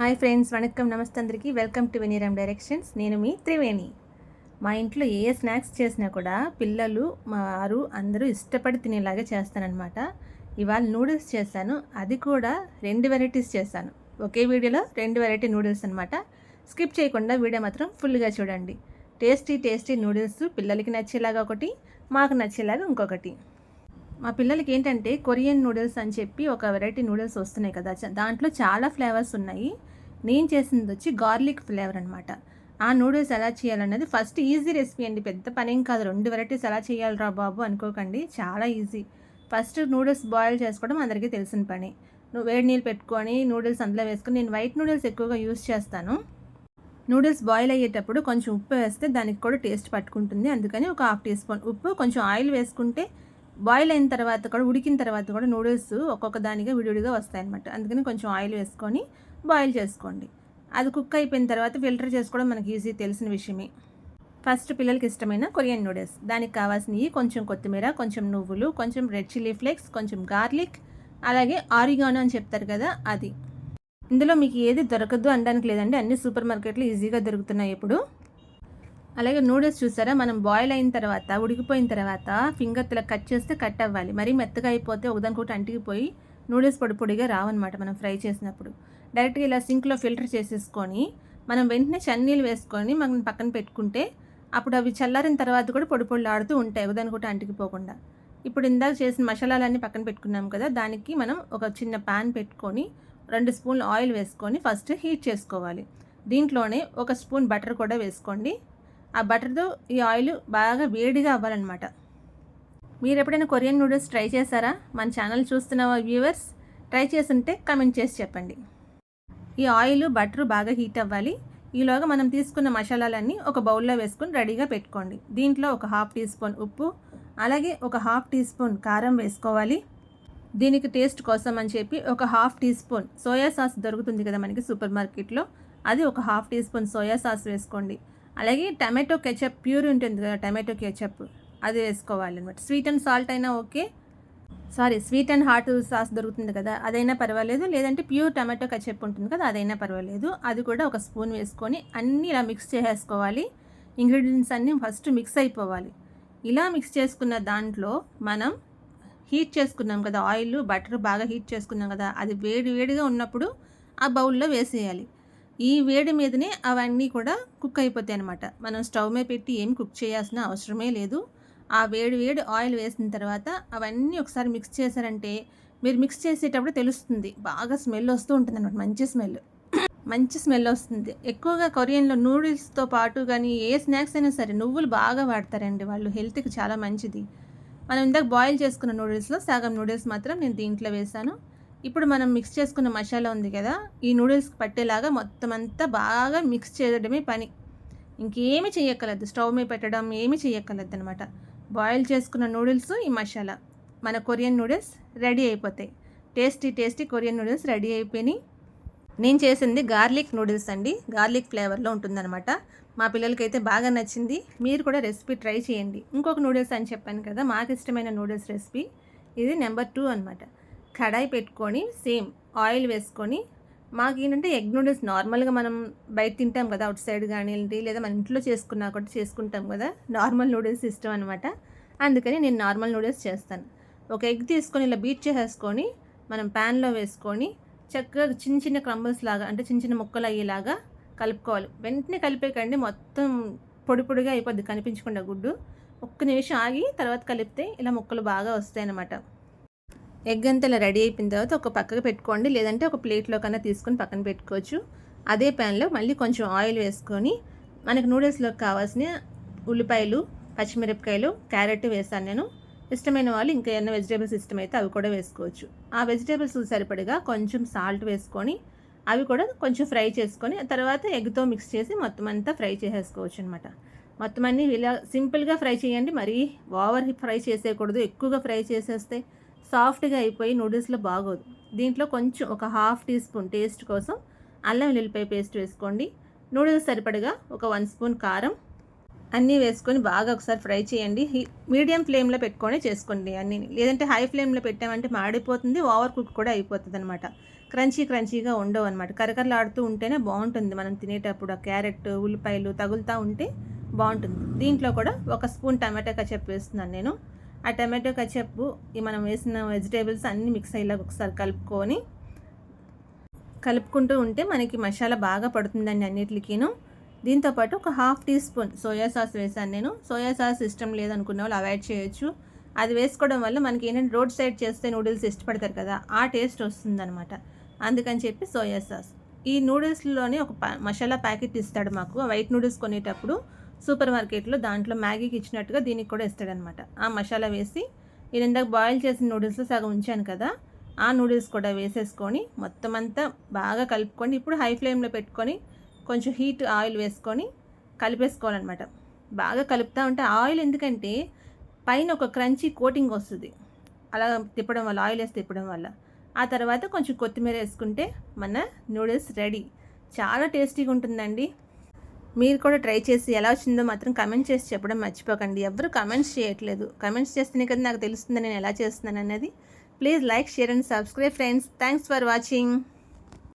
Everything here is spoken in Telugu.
హాయ్ ఫ్రెండ్స్ వణకం. నమస్తే అందరికీ. Welcome to Veniram directions. నేను మీ త్రివేణి. మా ఇంట్లో ఏ స్నాక్స్ చేసినా కూడా పిల్లలు మా వారు అందరూ ఇష్టపడి తినేలాగా చేస్తానన్నమాట ఇవాళ నూడిల్స్ చేశాను. అది కూడా రెండు వెరైటీస్ చేశాను. ఒకే వీడియోలో రెండు వెరైటీ నూడిల్స్ అనమాట స్కిప్ చేయకుండా వీడియో మాత్రం ఫుల్గా చూడండి. టేస్టీ టేస్టీ నూడిల్స్ పిల్లలకి నచ్చేలాగా ఒకటి మాకు నచ్చేలాగా ఇంకొకటి. మా పిల్లలకి ఏంటంటే కొరియన్ నూడిల్స్ అని చెప్పి ఒక వెరైటీ నూడిల్స్ వస్తున్నాయి కదా. దాంట్లో చాలా ఫ్లేవర్స్ ఉన్నాయి. నేను చేసింది వచ్చి గార్లిక్ ఫ్లేవర్ అనమాట ఆ నూడిల్స్ ఎలా చేయాలన్నది ఫస్ట్ ఈజీ రెసిపీ అండి. పెద్ద పని ఏం కాదు. రెండు వెరైటీస్ ఎలా చేయాలిరా బాబు అనుకోకండి. చాలా ఈజీ. ఫస్ట్ నూడిల్స్ బాయిల్ చేసుకోవడం అందరికీ తెలిసిన పని. నువ్వు వేడి నీళ్ళు పెట్టుకొని నూడిల్స్ అందులో వేసుకొని నేను వైట్ నూడిల్స్ ఎక్కువగా యూస్ చేస్తాను. నూడిల్స్ బాయిల్ అయ్యేటప్పుడు కొంచెం ఉప్పు వేస్తే దానికి కూడా టేస్ట్ పట్టుకుంటుంది. అందుకని ఒక హాఫ్ టీ స్పూన్ ఉప్పు కొంచెం ఆయిల్ వేసుకుంటే బాయిల్ అయిన తర్వాత కూడా ఉడికిన తర్వాత కూడా నూడిల్స్ ఒక్కొక్క దానిగా విడివిడిగా వస్తాయన్నమాట. అందుకని కొంచెం ఆయిల్ వేసుకొని బాయిల్ చేసుకోండి. అది కుక్ అయిపోయిన తర్వాత ఫిల్టర్ చేసుకోవడం మనకి ఈజీ తెలిసిన విషయమే. ఫస్ట్ పిల్లలకి ఇష్టమైన కొరియన్ నూడిల్స్. దానికి కావాల్సినవి కొంచెం కొత్తిమీర కొంచెం నువ్వులు కొంచెం రెడ్ చిల్లీ ఫ్లేక్స్ కొంచెం గార్లిక్ అలాగే ఆరిగానో అని చెప్తారు కదా అది. ఇందులో మీకు ఏది దొరకదు అనడానికి లేదండి అన్ని సూపర్ మార్కెట్లు ఈజీగా దొరుకుతున్నాయి ఇప్పుడు. అలాగే నూడిల్స్ చూసారా? మనం బాయిల్ అయిన తర్వాత ఉడికిపోయిన తర్వాత ఫింగర్ కట్ చేస్తే కట్ అవ్వాలి. మరీ మెత్తగా అయిపోతే ఒకదానికొకటి అంటికిపోయి నూడిల్స్ పొడి పొడిగా రావన్నమాట మనం ఫ్రై చేసినప్పుడు. డైరెక్ట్గా ఇలా సింక్లో ఫిల్టర్ చేసేసుకొని మనం వెంటనే చన్నీళ్ళు వేసుకొని మనం పక్కన పెట్టుకుంటే అప్పుడు అవి చల్లారిన తర్వాత కూడా పొడి పొడి ఆడుతూ ఉంటాయి ఒకదానికొకటి అంటికిపోకుండా ఇప్పుడు ఇందాక చేసిన మసాలాలన్నీ పక్కన పెట్టుకున్నాం కదా దానికి మనం ఒక చిన్న ప్యాన్ పెట్టుకొని రెండు స్పూన్లు ఆయిల్ వేసుకొని ఫస్ట్ హీట్ చేసుకోవాలి. దీంట్లోనే ఒక స్పూన్ బటర్ కూడా వేసుకోండి. ఆ బటర్తో ఈ ఆయిల్ బాగా వేడిగా అవ్వాలన్నమాట. మీరు ఎప్పుడైనా కొరియన్ నూడిల్స్ ట్రై చేశారా? మన ఛానల్ చూస్తున్న వ్యూవర్స్? ట్రై చేస్తుంటే కమెంట్ చేసి చెప్పండి. ఈ ఆయిల్ బటర్ బాగా హీట్ అవ్వాలి. ఈలోగా మనం తీసుకున్న మసాలాలన్నీ ఒక బౌల్లో వేసుకొని రెడీగా పెట్టుకోండి. దీంట్లో ఒక హాఫ్ టీ స్పూన్ ఉప్పు అలాగే ఒక హాఫ్ టీ స్పూన్ కారం వేసుకోవాలి. దీనికి టేస్ట్ కోసం అని చెప్పి ఒక half teaspoon soya sauce దొరుకుతుంది కదా మనకి సూపర్ మార్కెట్లో? అది ఒక half teaspoon soya sauce వేసుకోండి. అలాగే టమాటో కెచప్ ప్యూర్ ఉంటుంది కదా టమాటో కెచప్ అది వేసుకోవాలి అనమాట స్వీట్ అండ్ సాల్ట్ అయినా okay. Sorry sweet and hot sauce దొరుకుతుంది కదా అదైనా పర్వాలేదు. లేదంటే ప్యూర్ టమాటో కచెప్ ఉంటుంది కదా అదైనా పర్వాలేదు. అది కూడా ఒక స్పూన్ వేసుకొని అన్నీ ఇలా మిక్స్ చేసేసుకోవాలి. ఇంగ్రీడియంట్స్ అన్నీ ఫస్ట్ మిక్స్ అయిపోవాలి. ఇలా మిక్స్ చేసుకున్న దాంట్లో మనం హీట్ చేసుకున్నాం కదా ఆయిల్ బటర్ బాగా హీట్ చేసుకున్నాం కదా అది వేడి వేడిగా ఉన్నప్పుడు ఆ బౌల్లో వేసేయాలి. ఈ వేడి మీదనే అవన్నీ కూడా కుక్ అయిపోతాయి అనమాట మనం స్టవ్ మీద పెట్టి ఏం కుక్ చేయాల్సిన అవసరమే లేదు. ఆ వేడి వేడి ఆయిల్ వేసిన తర్వాత అవన్నీ ఒకసారి మిక్స్ చేశారంటే మీరు మిక్స్ చేసేటప్పుడు తెలుస్తుంది. బాగా స్మెల్ వస్తూ ఉంటుంది అనమాట మంచి స్మెల్. మంచి స్మెల్ వస్తుంది. ఎక్కువగా కొరియన్లో నూడిల్స్తో పాటు కానీ ఏ స్నాక్స్ అయినా సరే నువ్వులు బాగా వాడతారండి. వాళ్ళు హెల్త్కి చాలా మంచిది. మనం ఇందాక బాయిల్ చేసుకున్న నూడిల్స్లో సగం నూడిల్స్ మాత్రం నేను దీంట్లో వేసాను ఇప్పుడు మనం మిక్స్ చేసుకున్న మసాలా ఉంది కదా ఈ నూడిల్స్కి పట్టేలాగా మొత్తం అంతా బాగా మిక్స్ చేయడమే పని. ఇంకేమీ చెయ్యక్కర్లేదు స్టవ్ మీద పెట్టడం ఏమీ చెయ్యక్కర్లేదు అనమాట బాయిల్ చేసుకున్న నూడిల్స్ ఈ మసాలా. మన కొరియన్ నూడిల్స్ రెడీ అయిపోతాయి. Tasty tasty Korean noodles ready అయిపోయినాయి. నేను చేసింది గార్లిక్ నూడిల్స్ అండి. గార్లిక్ ఫ్లేవర్లో ఉంటుందన్నమాట. మా పిల్లలకైతే బాగా నచ్చింది. మీరు కూడా రెసిపీ ట్రై చేయండి. ఇంకొక నూడిల్స్ అని చెప్పాను కదా మాకు ఇష్టమైన నూడిల్స్ రెసిపీ ఇది నెంబర్ టూ అనమాట కడాయి పెట్టుకొని సేమ్ ఆయిల్ వేసుకొని మాకు ఏంటంటే ఎగ్ నూడిల్స్ నార్మల్గా మనం బయట తింటాం కదా అవుట్ సైడ్ కానివ్వండి లేదా మన ఇంట్లో చేసుకున్నా కూడా చేసుకుంటాం కదా నార్మల్ నూడిల్స్ ఇష్టం అనమాట అందుకని నేను నార్మల్ నూడిల్స్ చేస్తాను. ఒక ఎగ్ తీసుకొని ఇలా బీట్ చేసేసుకొని మనం ప్యాన్లో వేసుకొని చక్కగా చిన్న చిన్న క్రంబల్స్ లాగా అంటే చిన్న చిన్న ముక్కలు అయ్యేలాగా కలుపుకోవాలి. వెంటనే కలిపేకండి మొత్తం పొడి పొడిగా అయిపోద్ది కనిపించకుండా గుడ్డు. ఒక్క నిమిషం ఆగి తర్వాత కలిపితే ఇలా ముక్కలు బాగా వస్తాయి అన్నమాట ఎగ్ అంతా ఇలా రెడీ అయిపోయిన తర్వాత ఒక పక్కకు పెట్టుకోండి. లేదంటే ఒక ప్లేట్లో కన్నా తీసుకొని పక్కన పెట్టుకోవచ్చు. అదే ప్యాన్లో మళ్ళీ కొంచెం ఆయిల్ వేసుకొని మనకు నూడిల్స్లోకి కావాల్సిన ఉల్లిపాయలు పచ్చిమిరపకాయలు క్యారెట్ వేసాను నేను. ఇష్టమైన వాళ్ళు ఇంకా ఏమైనా వెజిటేబుల్స్ ఇష్టమైతే అవి కూడా వేసుకోవచ్చు. ఆ వెజిటేబుల్స్ సరిపడిగా కొంచెం సాల్ట్ వేసుకొని అవి కూడా కొంచెం ఫ్రై చేసుకొని తర్వాత ఎగ్తో మిక్స్ చేసి మొత్తం అంతా ఫ్రై చేసేసుకోవచ్చు అనమాట మొత్తం అన్నీ ఇలా సింపుల్గా ఫ్రై చేయండి. మరీ ఓవర్ ఫ్రై చేసేయకూడదు. ఎక్కువగా ఫ్రై చేసేస్తే సాఫ్ట్గా అయిపోయి నూడిల్స్లో బాగోదు. దీంట్లో కొంచెం ఒక హాఫ్ టీ స్పూన్ టేస్ట్ కోసం అల్లం వెల్లుల్లిపాయ పేస్ట్ వేసుకోండి. నూడిల్స్ సరిపడగా ఒక వన్ స్పూన్ కారం. అన్నీ వేసుకొని బాగా ఒకసారి ఫ్రై చేయండి. మీడియం ఫ్లేమ్లో పెట్టుకొని చేసుకోండి అన్నీ లేదంటే హై ఫ్లేమ్లో పెట్టామంటే మాడిపోతుంది ఓవర్ కుక్ కూడా అయిపోతుంది అనమాట క్రంచీ క్రంచీగా ఉండవు అనమాట కరకరలాడుతూ ఉంటేనే బాగుంటుంది. మనం తినేటప్పుడు ఆ క్యారెట్ ఉల్లిపాయలు తగులుతూ ఉంటే బాగుంటుంది. దీంట్లో కూడా ఒక స్పూన్ టమాటా కచప్ వేస్తున్నాను నేను. ఆ టమాటో కచప్ ఈ మనం వేసిన వెజిటేబుల్స్ అన్నీ మిక్స్ అయ్యేలాగా ఒకసారి కలుపుకొని కలుపుకుంటూ ఉంటే మనకి మసాలా బాగా పడుతుందండి అన్నిటికీను. దీంతోపాటు ఒక half teaspoon soya sauce వేసాను నేను. సోయా సాస్ ఇష్టం లేదనుకున్న వాళ్ళు అవాయిడ్ చేయొచ్చు. అది వేసుకోవడం వల్ల మనకి ఏంటంటే రోడ్ సైడ్ చేస్తే నూడిల్స్ ఇష్టపడతారు కదా ఆ టేస్ట్ వస్తుందనమాట అందుకని చెప్పి సోయా సాస్. ఈ నూడిల్స్లోనే ఒక మసాలా ప్యాకెట్ ఇస్తాడు మాకు. వైట్ నూడిల్స్ కొనేటప్పుడు సూపర్ మార్కెట్లో దాంట్లో మ్యాగీకి ఇచ్చినట్టుగా దీనికి కూడా ఇస్తాడనమాట. ఆ మసాలా వేసి నేను ఇందాక బాయిల్ చేసిన నూడిల్స్ సగం ఉంచాను కదా ఆ నూడిల్స్ కూడా వేసేసుకొని మొత్తం అంతా బాగా కలుపుకొని ఇప్పుడు హై ఫ్లేమ్లో పెట్టుకొని కొంచెం హీట్ ఆయిల్ వేసుకొని కలిపేసుకోవాలన్నమాట. బాగా కలుపుతూ ఉంటే ఆయిల్ ఎందుకంటే పైన ఒక క్రంచీ కోటింగ్ వస్తుంది. అలా తిప్పడం వల్ల ఆయిల్ వేసి తిప్పడం వల్ల. ఆ తర్వాత కొంచెం కొత్తిమీర వేసుకుంటే మన నూడిల్స్ రెడీ. చాలా టేస్టీగా ఉంటుందండి. మీరు కూడా ట్రై చేసి ఎలా వచ్చిందో మాత్రం కమెంట్ చేసి చెప్పడం మర్చిపోకండి. ఎవరు కమెంట్స్ చేయట్లేదు. కమెంట్స్ చేస్తేనే కదా నాకు తెలుస్తుంది నేను ఎలా చేస్తున్నాను అన్నది please like share and subscribe friends thanks for watching